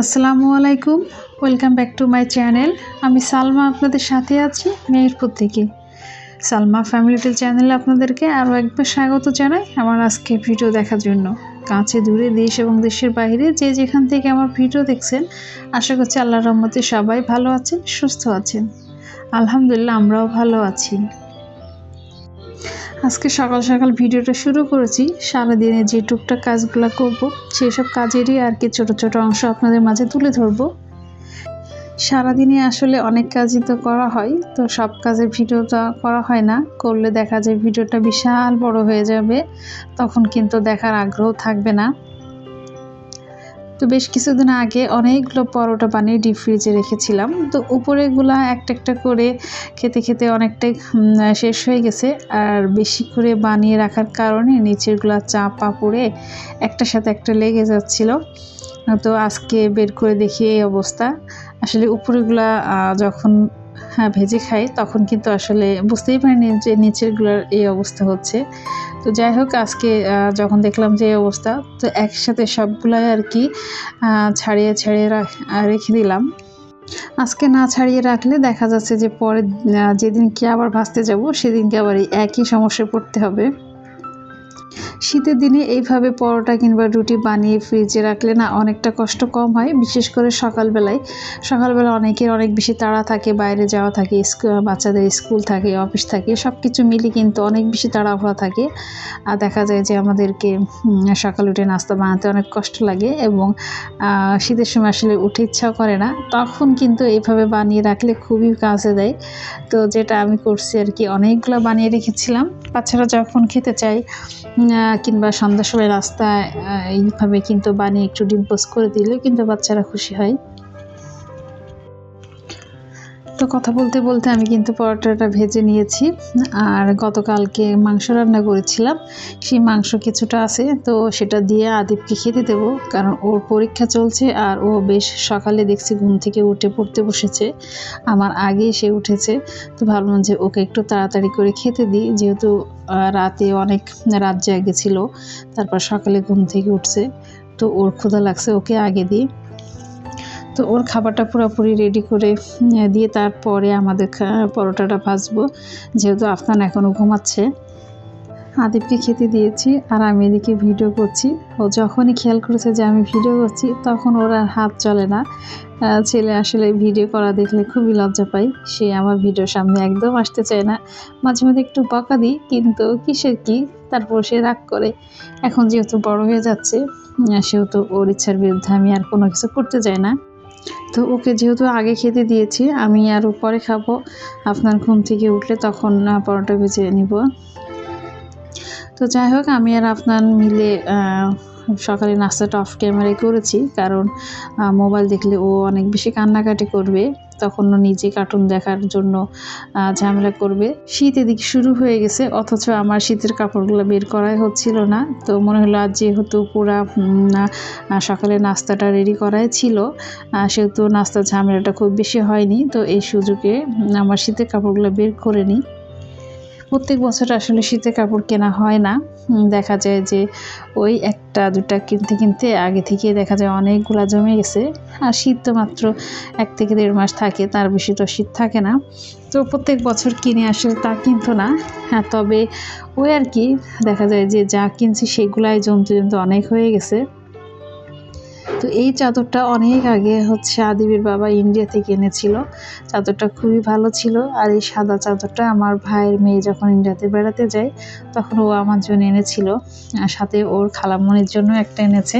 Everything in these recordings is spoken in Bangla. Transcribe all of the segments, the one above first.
আসসালামু আলাইকুম। Welcome back to my channel আমি সালমা আপনাদের সাথে আছি মেহেরপুর থেকে। সালমা ফ্যামিলি টেল চ্যানেলে আপনাদেরকে আরও একবার স্বাগত জানাই আমার আজকে ভিডিও দেখার জন্য। কাছে, দূরে দেশ এবং দেশের বাইরে যে যেখান থেকে আমার ভিডিও দেখছেন, আশা করছি আল্লাহর রহমতে সবাই ভালো আছেন, সুস্থ আছেন। আলহামদুলিল্লাহ, আমরাও ভালো আছি। আজকে সকাল সকাল ভিডিওটা শুরু করেছি। সারাদিনে যে টুকটাক কাজগুলো করব সেই সব কাজেরই আর কি ছোট ছোট অংশ আপনাদের মাঝে তুলে ধরবো। সারাদিনে আসলে অনেক কাজই তো করা হয়, তো সব কাজের ভিডিওটা করা হয় না। করলে দেখা যায় ভিডিওটা বিশাল বড় হয়ে যাবে, তখন কিন্তু দেখার আগ্রহ থাকবে না। তো বেশ কিছুদিন আগে অনেকগুলো পরোটা বানিয়ে ডিপ ফ্রিজে রেখেছিলাম। তো উপরেগুলা একটা একটা করে খেতে খেতে অনেকটাই শেষ হয়ে গেছে। আর বেশি করে বানিয়ে রাখার কারণে নিচেরগুলা চাপা পড়ে একটার সাথে একটা লেগে যাচ্ছিল। তো আজকে বের করে দেখি এই অবস্থা। আসলে উপরেগুলা যখন হ্যাঁ ভেজে খাই, তখন কিন্তু আসলে বুঝতেই পারিনি যে নিচেরগুলোর এই অবস্থা হচ্ছে। তো যাই হোক, আজকে যখন দেখলাম যে অবস্থা, তো একসাথে সবগুলাই আর কি ছাড়িয়ে ছাড়িয়ে রাখ- দিলাম। আজকে না ছাড়িয়ে রাখলে দেখা যাচ্ছে যে পরে যেদিনকে আবার ভাসতে যাব, সেদিনকে আবার একই সমস্যায় পড়তে হবে। শীতের দিনে এইভাবে পরোটা কিংবা রুটি বানিয়ে ফ্রিজে রাখলে না অনেকটা কষ্ট কম হয়। বিশেষ করে সকালবেলায়। সকালবেলা অনেকের অনেক বেশি তাড়া থাকে বাইরে যাওয়া থাকে বাচ্চাদের স্কুল থাকে অফিস থাকে সব কিছু মিলে কিন্তু অনেক বেশি তাড়াহুড়া থাকে। আর দেখা যায় যে আমাদেরকে সকাল উঠে নাস্তা বানাতে অনেক কষ্ট লাগে এবং শীতের সময় আসলে উঠে ইচ্ছাও করে না। তখন কিন্তু এইভাবে বানিয়ে রাখলে খুবই কাজে দেয়। তো যেটা আমি করছি আর কি অনেকগুলো বানিয়ে রেখেছিলাম। বাচ্চারা যখন খেতে আহ, কিংবা সন্ধ্যার সময় রাস্তায় এইভাবে কিন্তু বানিয়ে একটু ডিম্পোজ করে দিলে কিন্তু বাচ্চারা খুশি হয়। তো কথা বলতে বলতে আমি কিন্তু পরোটাটা ভেজে নিয়েছি। আর গতকালকে মাংস রান্না করেছিলাম, সেই মাংস কিছুটা আছে, তো সেটা দিয়ে আদিবকে খেতে দেব, কারণ ওর পরীক্ষা চলছে আর ও বেশ সকালে দেখছি ঘুম থেকে উঠে পড়তে বসেছে। আমার আগেই সে উঠেছে, তো ভাবলাম যে ওকে একটু তাড়াতাড়ি করে খেতে দিই, যেহেতু রাতে অনেক রাত জায়গা ছিল তারপর সকালে ঘুম থেকে উঠছে, তো ওর ক্ষুধা লাগছে, ওকে আগে দিই। তো ওর খাবারটা পুরোপুরি রেডি করে দিয়ে তারপরে আমাদের পরোটাটা ভাজবো। যেহেতু আফতান এখনও ঘুমাচ্ছে। আদিবকে খেতে দিয়েছি আর আমি এদিকে ভিডিও করছি। ও যখনই খেয়াল করেছে যে আমি ভিডিও করছি, তখন ওর আর হাত চলে না। ছেলে আসলে ভিডিও করা দেখলে খুবই লজ্জা পায়। সে আমার ভিডিওর সামনে একদম আসতে চায় না। মাঝে মাঝে একটু বকা দিই, কিন্তু কিসের কি? তারপর সে রাগ করে। এখন যেহেতু বড় হয়ে যাচ্ছে সেহেতু ওর ইচ্ছার বিরুদ্ধে আমি আর কোনো কিছু করতে চাই না। তো ওকে যেহেতু আগে খেতে দিয়েছি, আমি আর পরে খাব। আপনার ঘুম থেকে উঠলে তখন পরোটা ভেজে নিব। তো যাই হোক, আমি আর আপনার মিলে সকালে নাস্তাটা অফ ক্যামেরায় করেছি, কারণ মোবাইল দেখলে ও অনেক বেশি কান্নাকাটি করবে। তখন নিজে কার্টুন দেখার জন্য ঝামেলা করবে। শীত এদিকে শুরু হয়ে গেছে, অথচ আমার শীতের কাপড়গুলো বের করাই হচ্ছিল না। তো মনে হলো আজ যেহেতু পুরা সকালে নাস্তাটা রেডি করাই ছিল সেহেতু নাস্তার ঝামেলাটা খুব বেশি হয়নি। তো এই সুযোগে আমার শীতের কাপড়গুলো বের করে নিই। প্রত্যেক বছর আসলে শীতের কাপড় কেনা হয় না। দেখা যায় যে ওই একটা, দুটা কিনতে কিনতে আগে থেকে দেখা যায় অনেকগুলা জমে গেছে। আর শীত তো মাত্র এক থেকে দেড় মাস থাকে, তার বেশি তো শীত থাকে না। তো প্রত্যেক বছর কিনে আসলে তা কিন্তু না। হ্যাঁ তবে ওই আর কি, দেখা যায় যে যা কিনছি সেগুলাই জমতে জমতে অনেক হয়ে গেছে। তো এই চাদরটা অনেক আগে হচ্ছে আদিবের বাবা ইন্ডিয়া থেকে এনেছিল। চাদরটা খুবই ভালো ছিল। আর এই সাদা চাদরটা আমার ভাইয়ের মেয়ে যখন ইন্ডিয়াতে বেড়াতে যায়, তখন ও আমার জন্য এনেছিল। আর সাথে ওর খালামনির জন্য একটা এনেছে।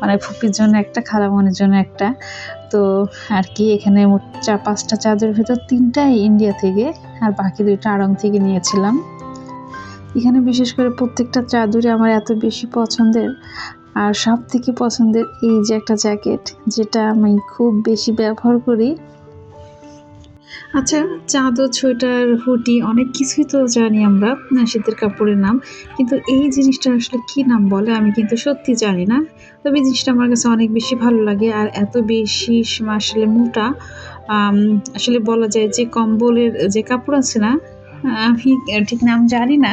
মানে ফুপির জন্য একটা, খালামনির জন্য একটা। তো আর কি, এখানে মোট চার, পাঁচটা চাদরের ভিতর তিনটাই ইন্ডিয়া থেকে, আর বাকি দুইটা আড়ং থেকে নিয়েছিলাম। এখানে বিশেষ করে প্রত্যেকটা চাদরই আমার এত বেশি পছন্দের। আর সব থেকে পছন্দের এই যে একটা জ্যাকেট, যেটা আমি খুব বেশি ব্যবহার করি। আচ্ছা চাদর সোয়েটার, হুডি, অনেক কিছুই তো জানি আমরা শীতের কাপড়ের নাম। কিন্তু এই জিনিসটা আসলে কি নাম বলে আমি কিন্তু সত্যি জানি না। তবে জিনিসটা আমার কাছে অনেক বেশি ভালো লাগে আর এত বেশি আসলে মোটা। আসলে বলা যায় যে কম্বলের যে কাপড় আছে না আমি ঠিক নাম জানি না।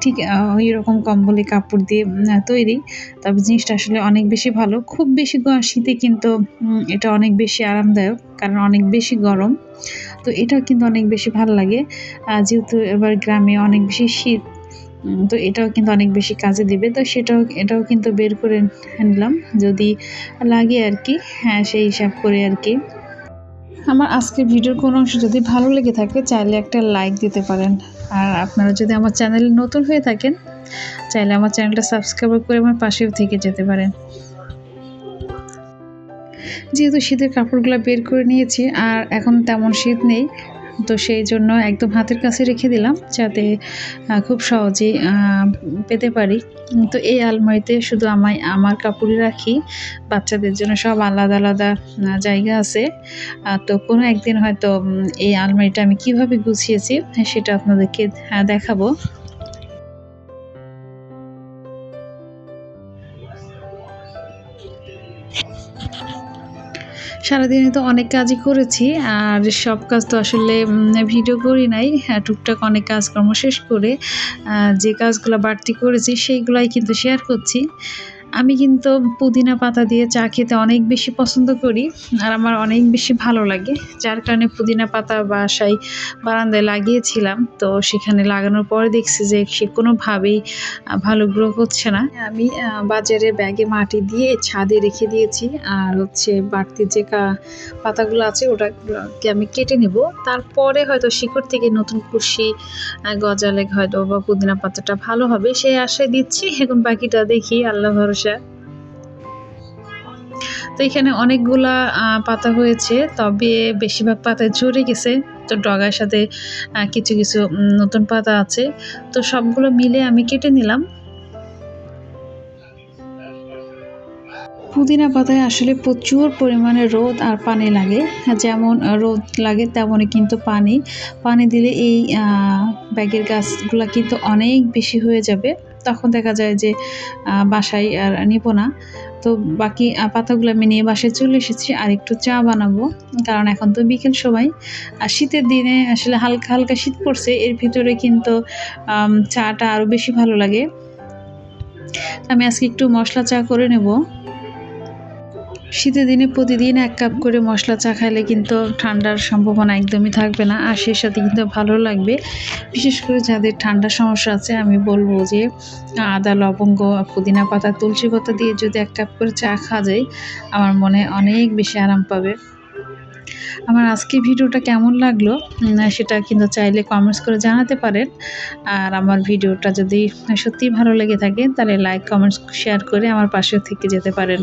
ঠিক ওই রকম কম্বলি কাপড় দিয়ে তৈরি। তবে জিনিসটা আসলে অনেক বেশি ভালো। খুব বেশি শীতে কিন্তু এটা অনেক বেশি আরামদায়ক, কারণ অনেক বেশি গরম। তো এটাও কিন্তু অনেক বেশি ভালো লাগে। যেহেতু এবার গ্রামে অনেক বেশি শীত তো এটাও কিন্তু অনেক বেশি কাজে দেবে। তো সেটাও, এটাও কিন্তু বের করে নিলাম যদি লাগে আর কি হ্যাঁ সেই হিসাব করে আর কি। আমার আজকের ভিডিওর কোনো অংশ যদি ভালো লেগে থাকে, চাইলে একটা লাইক দিতে পারেন। আর আপনারা যদি আমার চ্যানেলে নতুন হয়ে থাকেন, চাইলে আমার চ্যানেলটা সাবস্ক্রাইব করে আমার পাশেও থেকে যেতে পারেন। যেহেতু শীতের কাপড়গুলো বের করে নিয়েছি, আর এখন তেমন শীত নেই তো সেই জন্য একদম হাতের কাছে রেখে দিলাম যাতে খুব সহজেই পেতে পারি। তো এই আলমারিতে শুধু আমায়, আমার কাপড়ই রাখি। বাচ্চাদের জন্য সব আলাদা আলাদা জায়গা আছে। তো কোনো একদিন হয়তো এই আলমারিটা আমি কীভাবে গুছিয়েছি সেটা আপনাদেরকে দেখাবো। সারাদিনে তো অনেক কাজই করেছি আর সব কাজ তো আসলে ভিডিও করি নাই হ্যাঁ, টুকটাক অনেক কাজকর্ম শেষ করে যে কাজগুলো বাড়তি করেছি সেইগুলাই কিন্তু শেয়ার করছি। আমি কিন্তু পুদিনা পাতা দিয়ে চা খেতে অনেক বেশি পছন্দ করি, আর আমার অনেক বেশি ভালো লাগে। যার কারণে পুদিনা পাতা বাসায় বারান্দায় লাগিয়েছিলাম, তো সেখানে লাগানোর পরে দেখছি যে সে কোনোভাবেই ভালো গ্রো করছে না। আমি বাজারে ব্যাগে মাটি দিয়ে ছাদে রেখে দিয়েছি, আর হচ্ছে বাড়তি যে কা- পাতাগুলো আছে ওটাকে আমি কেটে নেব। তারপরে হয়তো শিকড় থেকে নতুন কুশি গজালে হয়তো বা পুদিনা পাতাটা ভালো হবে, সেই আশায় দিচ্ছি। এখন বাকিটা দেখি, আল্লাহ ভরসা। তো এখানে অনেকগুলা পাতা হয়েছে, তবে বেশিরভাগ পাতায় ঝরে গেছে। তো ডগার সাথে কিছু কিছু নতুন পাতা আছে। তো সবগুলো মিলে আমি কেটে নিলাম। পুদিনা পাতায় আসলে প্রচুর পরিমাণে রোদ আর পানি লাগে। যেমন রোদ লাগে তেমনই কিন্তু পানি। পানি দিলে এই ব্যাগের গাছগুলো কিন্তু অনেক বেশি হয়ে যাবে। তখন দেখা যায় যে বাসায় আর নিব না। তো বাকি পাতাগুলো আমি নিয়ে বাসায় চলে এসেছি আর একটু চা বানাবো। কারণ এখন তো বিকেল সময়। আর শীতের দিনে আসলে হালকা হালকা শীত পড়ছে। এর ভিতরে কিন্তু চাটা আরও বেশি ভালো লাগে। আমি আজকে একটু মশলা চা করে নেব। শীতের দিনে প্রতিদিন এক কাপ করে মশলা চা খাইলে কিন্তু ঠান্ডার সম্ভাবনা একদমই থাকবে না, আর সেই সাথে কিন্তু ভালো লাগবে। বিশেষ করে যাদের ঠান্ডার সমস্যা আছে, আমি বলব যে, আদা, লবঙ্গ, পুদিনা পাতা, তুলসী পাতা দিয়ে যদি এক কাপ করে চা খাওয়া যায়, আমার মনে অনেক বেশি আরাম পাবে। আমার আজকে ভিডিওটা কেমন লাগল সেটা কিন্তু চাইলে কমেন্টস করে জানাতে পারেন। আর আমার ভিডিওটা যদি সত্যিই ভালো লেগে থাকে, তাহলে লাইক কমেন্টস শেয়ার করে আমার পাশে থেকে যেতে পারেন।